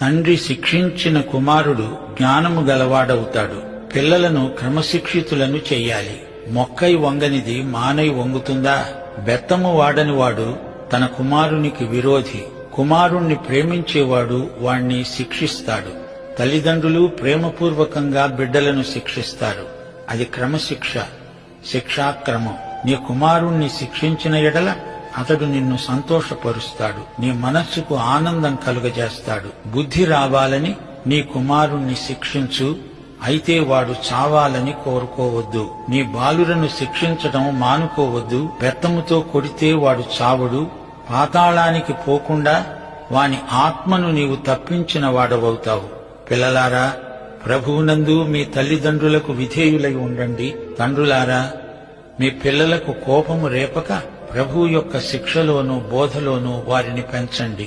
తండ్రి శిక్షించిన కుమారుడు జ్ఞానము గలవాడవుతాడు. పిల్లలను క్రమశిక్షితులను చెయ్యాలి. మొక్కై వంగనిది మానై వంగుతుందా? బెత్తము వాడనివాడు తన కుమారునికి విరోధి. కుమారుణ్ణి ప్రేమించేవాడు వాణ్ణి శిక్షిస్తాడు. తల్లిదండ్రులు ప్రేమపూర్వకంగా బిడ్డలను శిక్షిస్తారు. అది క్రమశిక్ష శిక్షాక్రమం. నీ కుమారుణ్ణి శిక్షించిన ఎడల అతడు నిన్ను సంతోషపరుస్తాడు. నీ మనస్సుకు ఆనందం కలుగజేస్తాడు. బుద్ధి రావాలని నీ కుమారుణ్ణి శిక్షించు. అయితే వాడు చావాలని కోరుకోవద్దు. నీ బాలురను శిక్షించడం మానుకోవద్దు. బెత్తముతో కొడితే వాడు చావడు. పాతాళానికి పోకుండా వాని ఆత్మను నీవు తప్పించిన వాడవవుతావు. పిల్లలారా ప్రభువునందు మీ తల్లిదండ్రులకు విధేయులై ఉండండి. తండ్రులారా మీ పిల్లలకు కోపము రేపక? ప్రభు యొక్క శిక్షలోనూ బోధలోనూ వారిని పెంచండి.